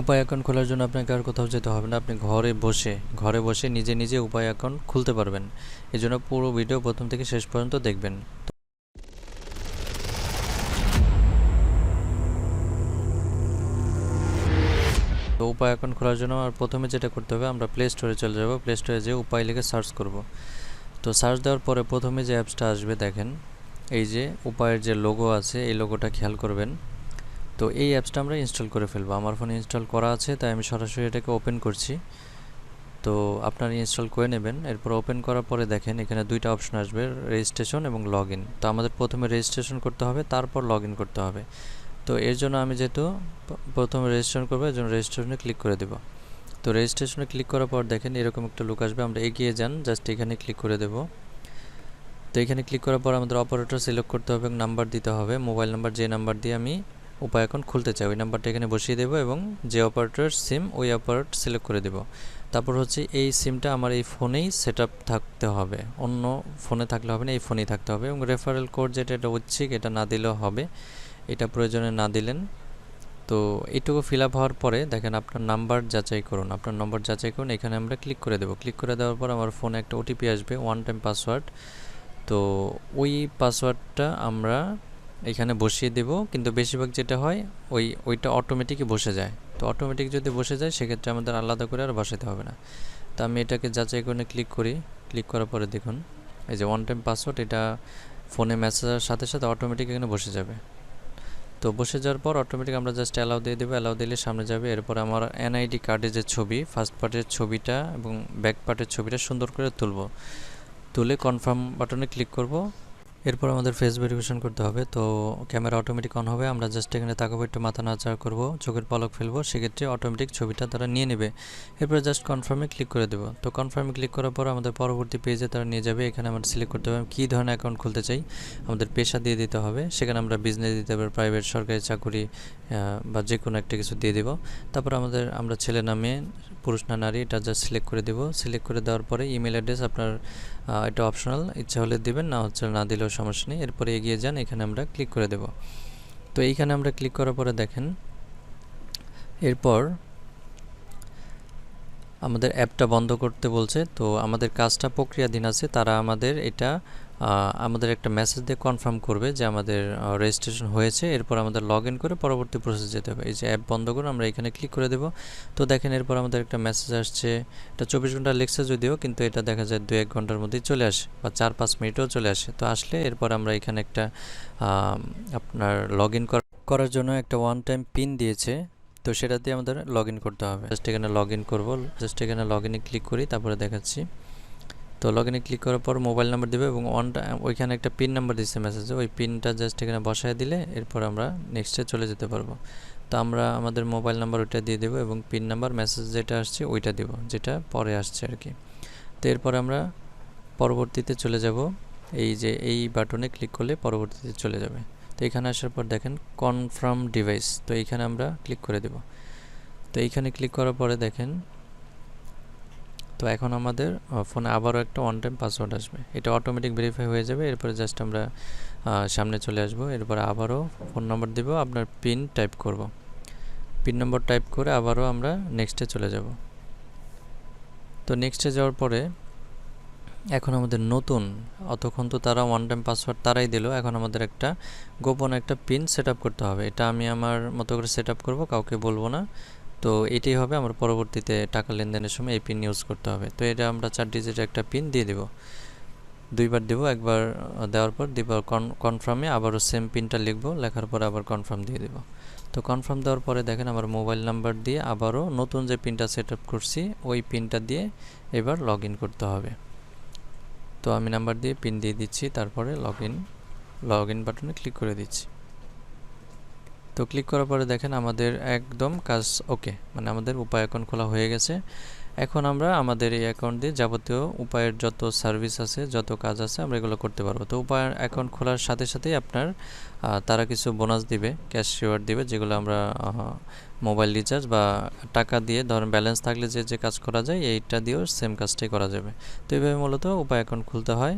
উপায় অ্যাকাউন্ট খোলার জন্য আপনাকে আর কোথাও যেতে হবে না। আপনি ঘরে বসে ঘরে বসে নিজে নিজে উপায় অ্যাকাউন্ট খুলতে পারবেন। এই জন্য পুরো ভিডিও প্রথম থেকে শেষ পর্যন্ত দেখবেন। তো উপায় অ্যাকাউন্ট খোলার জন্য আর প্রথমে যেটা করতে হবে, আমরা প্লে স্টোরে চলে যাব। প্লে স্টোরে যেয়ে উপায় লিখে সার্চ করব। তো সার্চ দেওয়ার পরে প্রথমে যে অ্যাপসটা আসবে, দেখেন। এই যে উপায়ের যে লোগো আছে, এই লোগোটা খেয়াল করবেন। তো এই অ্যাপসটা আমরা ইনস্টল করে ফেলব। আমার ফোনে ইনস্টল করা আছে, তাই আমি সরাসরি এটাকে ওপেন করছি। তো আপনারা ইনস্টল করে নেবেন। এরপর ওপেন করার পরে দেখেন, এখানে দুইটা অপশন আসবে রেজিস্ট্রেশন এবং লগ তো আমাদের প্রথমে রেজিস্ট্রেশন করতে হবে, তারপর লগ করতে হবে। তো এর জন্য আমি যেহেতু প্রথমে রেজিস্ট্রেশন করব, এর জন্য রেজিস্ট্রেশনে ক্লিক করে দেবো। তো রেজিস্ট্রেশনে ক্লিক করার পর দেখেন, এরকম একটা লুক আসবে। আমরা এগিয়ে যান জাস্ট এখানে ক্লিক করে দেবো। তো এখানে ক্লিক করার পর আমাদের অপারেটর সিলেক্ট করতে হবে এবং নাম্বার দিতে হবে। মোবাইল নাম্বার যে নাম্বার দিয়ে আমি উপায় অ্যাকাউন্ট খুলতে চাই। ওই নাম্বারটা এখানে বসিয়ে দেবো এবং যে অপারেটর সিম, ওই অপারেট সিলেক্ট করে দেবো। তারপর হচ্ছে এই সিমটা আমার এই ফোনেই সেট থাকতে হবে। অন্য ফোনে থাকলে হবে না, এই ফোনেই থাকতে হবে এবং রেফারেল কোড যেটা, এটা ঐচ্ছিক এটা না দিলেও হবে। এটা প্রয়োজনে না দিলেন। তো এইটুকু ফিল আপ হওয়ার পরে দেখেন আপনার নাম্বার যাচাই করুন। আপনার নম্বর যাচাই করুন, এখানে আমরা ক্লিক করে দেবো। ক্লিক করে দেওয়ার পর আমার ফোনে একটা ওটিপি আসবে ওয়ান টাইম পাসওয়ার্ড তো ওই পাসওয়ার্ডটা আমরা এখানে বসিয়ে দেব, কিন্তু বেশিরভাগ যেটা হয়, ওই, ওইটা অটোমেটিকই বসে যায়। তো অটোমেটিক যদি বসে যায়, সেক্ষেত্রে আমাদের আলাদা করে আর বসাতে হবে না। তো আমি এটাকে যাচাই করে ক্লিক করি। ক্লিক করার পরে দেখুন, এই যে ওয়ান টাইম পাসওয়ার্ড এটা ফোনে মেসেজের সাথে সাথে অটোমেটিক এখানে বসে যাবে। তো বসে যাওয়ার পর অটোমেটিক আমরা জাস্ট অ্যালাউ দিয়ে দেবো। অ্যালাউ দিলে সামনে যাবে। এরপর আমার এনআইডি কার্ডের যে ছবি ফার্স্ট পার্টের ছবিটা এবং ব্যাক পার্টের ছবিটা সুন্দর করে তুলবো। তুলে কনফার্ম বাটনে ক্লিক করব। এরপর আমাদের ফেস ভেরিফিকেশন করতে হবে। তো ক্যামেরা অটোমেটিক অন হবে। আমরা জাস্ট এখানে তাকাবো, একটু মাথা নাচাড়া করব, চোখের পলক ফেলব। সেক্ষেত্রে অটোমেটিক ছবিটা তারা নিয়ে নেবে। এরপর জাস্ট কনফার্মে ক্লিক করে দেবো। তো কনফার্মে ক্লিক করার পর আমাদের পরবর্তী পেজে তারা নিয়ে যাবে। এখানে আমরা সিলেক্ট করতে হবে কী ধরনের অ্যাকাউন্ট খুলতে চাই? আমাদের পেশা দিয়ে দিতে হবে। সেখানে আমরা বিজনেস দিতে হবে প্রাইভেট সরকারি চাকুরি বা যে কোনো একটা কিছু দিয়ে দেবো। তারপর আমাদের, আমরা ছেলে না মেয়ে, পুরুষ না নারী, এটা জাস্ট সিলেক্ট করে দেবো। সিলেক্ট করে দেওয়ার পরে ইমেল অ্যাড্রেস আপনার এটা অপশনাল ইচ্ছা হলে দিবেন, না হচ্ছে না দিলেও সমস্যা নেই, এরপরে এগিয়ে যান, এখানে আমরা ক্লিক করে দেব। তো এইখানে আমরা ক্লিক করার পরে দেখেন, এরপর আমাদের অ্যাপটা বন্ধ করতে বলছে। তো আমাদের কাজটা প্রক্রিয়াধীন আছে। তারা আমাদের এটা আমাদের একটা মেসেজ দিয়ে কনফার্ম করবে যে আমাদের রেজিস্ট্রেশন হয়েছে। এরপর আমাদের লগ করে পরবর্তী প্রসেস যেতে হবে। এই যে অ্যাপ বন্ধ করে আমরা এখানে ক্লিক করে দেব। তো দেখেন এরপর আমাদের একটা মেসেজ আসছে। এটা চব্বিশ ঘণ্টা লেগছে যদিও, কিন্তু এটা দেখা যায় দু এক ঘণ্টার মধ্যেই চলে আসে বা চার পাঁচ মিনিটেও চলে আসে। তো আসলে এরপর আমরা এখানে একটা আপনার লগ করার জন্য একটা ওয়ান টাইম পিন দিয়েছে। তো সেটা দিয়ে আমাদের লগ করতে হবে। জাস্ট এখানে লগ ইন করব। জাস্ট এখানে লগ ইনে ক্লিক করি, তারপরে দেখাচ্ছি। তো লগ ইনে ক্লিক করার পর মোবাইল নাম্বার দেবে এবং অন ওইখানে একটা পিন নাম্বার দিচ্ছে মেসেজে ওই পিনটা জাস্ট এখানে বসায় দিলে এরপর আমরা নেক্সটে চলে যেতে পারব। তো আমরা আমাদের মোবাইল নাম্বার ওইটা দিয়ে দেবো এবং পিন নাম্বার মেসেজ যেটা আসছে ওইটা দেব, যেটা পরে আসছে আর কি। তো এরপর আমরা পরবর্তীতে চলে যাব। এই যে, এই বাটনে ক্লিক করলে পরবর্তীতে চলে যাবে। তো এখানে আসার পর দেখেন কনফার্ম ডিভাইস তো এইখানে আমরা ক্লিক করে দেব। তো এইখানে ক্লিক করার পরে দেখেন, তো এখন আমাদের ফোনে আবারও একটা ওয়ান টাইম পাসওয়ার্ড আসবে। এটা অটোমেটিক ভেরিফাই হয়ে যাবে, এরপরে জাস্ট আমরা সামনে চলে আসব। এরপরে আবারও ফোন নম্বর দেব, আপনার পিন টাইপ করব। পিন নম্বর টাইপ করে আবারও আমরা নেক্সটে চলে যাব। তো নেক্সটে যাওয়ার পরে এখন আমাদের নতুন, অতক্ষণ তো তারা ওয়ান টাইম পাসওয়ার্ড তারাই দিল, এখন আমাদের একটা গোপন একটা পিন সেট করতে হবে। এটা আমি আমার মতো করে সেট আপ করব, কাউকে বলব না। তো এটাই হবে আমার পরবর্তীতে টাকা লেনদেনের সময় এই পিন ইউজ করতে হবে। তো এটা আমরা চার ডিজিটের একটা পিন দিয়ে দেব। দুইবার দেবো, একবার দেওয়ার পর দুইবার কনফার্মে আবারও সেম পিনটা লিখব, লেখার পর আবার কনফার্ম দিয়ে দেবো। তো কনফার্ম দেওয়ার পরে দেখেন আমার মোবাইল নাম্বার দিয়ে আবারও নতুন যে পিনটা সেট করছি, ওই পিনটা দিয়ে এবার লগ করতে হবে। তো আমি নাম্বার দিয়ে পিন দিয়ে দিচ্ছি, তারপরে লগ ইন লগ ইন বাটনে ক্লিক করে দিচ্ছি। তো ক্লিক করার পরে দেখেন আমাদের একদম কাজ ওকে মানে আমাদের উপায় এখন খোলা হয়ে গেছে। এখন আমরা আমাদের এই অ্যাকাউন্ট দিয়ে যাবতীয় উপায়ের যত সার্ভিস আছে, যত কাজ আছে, আমরা এগুলো করতে পারব। তো উপায় অ্যাকাউন্ট খোলার সাথে সাথেই আপনার তারা কিছু বোনাস দিবে ক্যাশ রিওয়ার্ড দিবে, যেগুলো আমরা মোবাইল রিচার্জ বা টাকা দিয়ে ধরেন ব্যালেন্স থাকলে যে যে কাজ করা যায়, এইটা দিয়েও সেম কাজটাই করা যাবে। তো এইভাবে মূলত উপায় অ্যাকাউন্ট খুলতে হয়।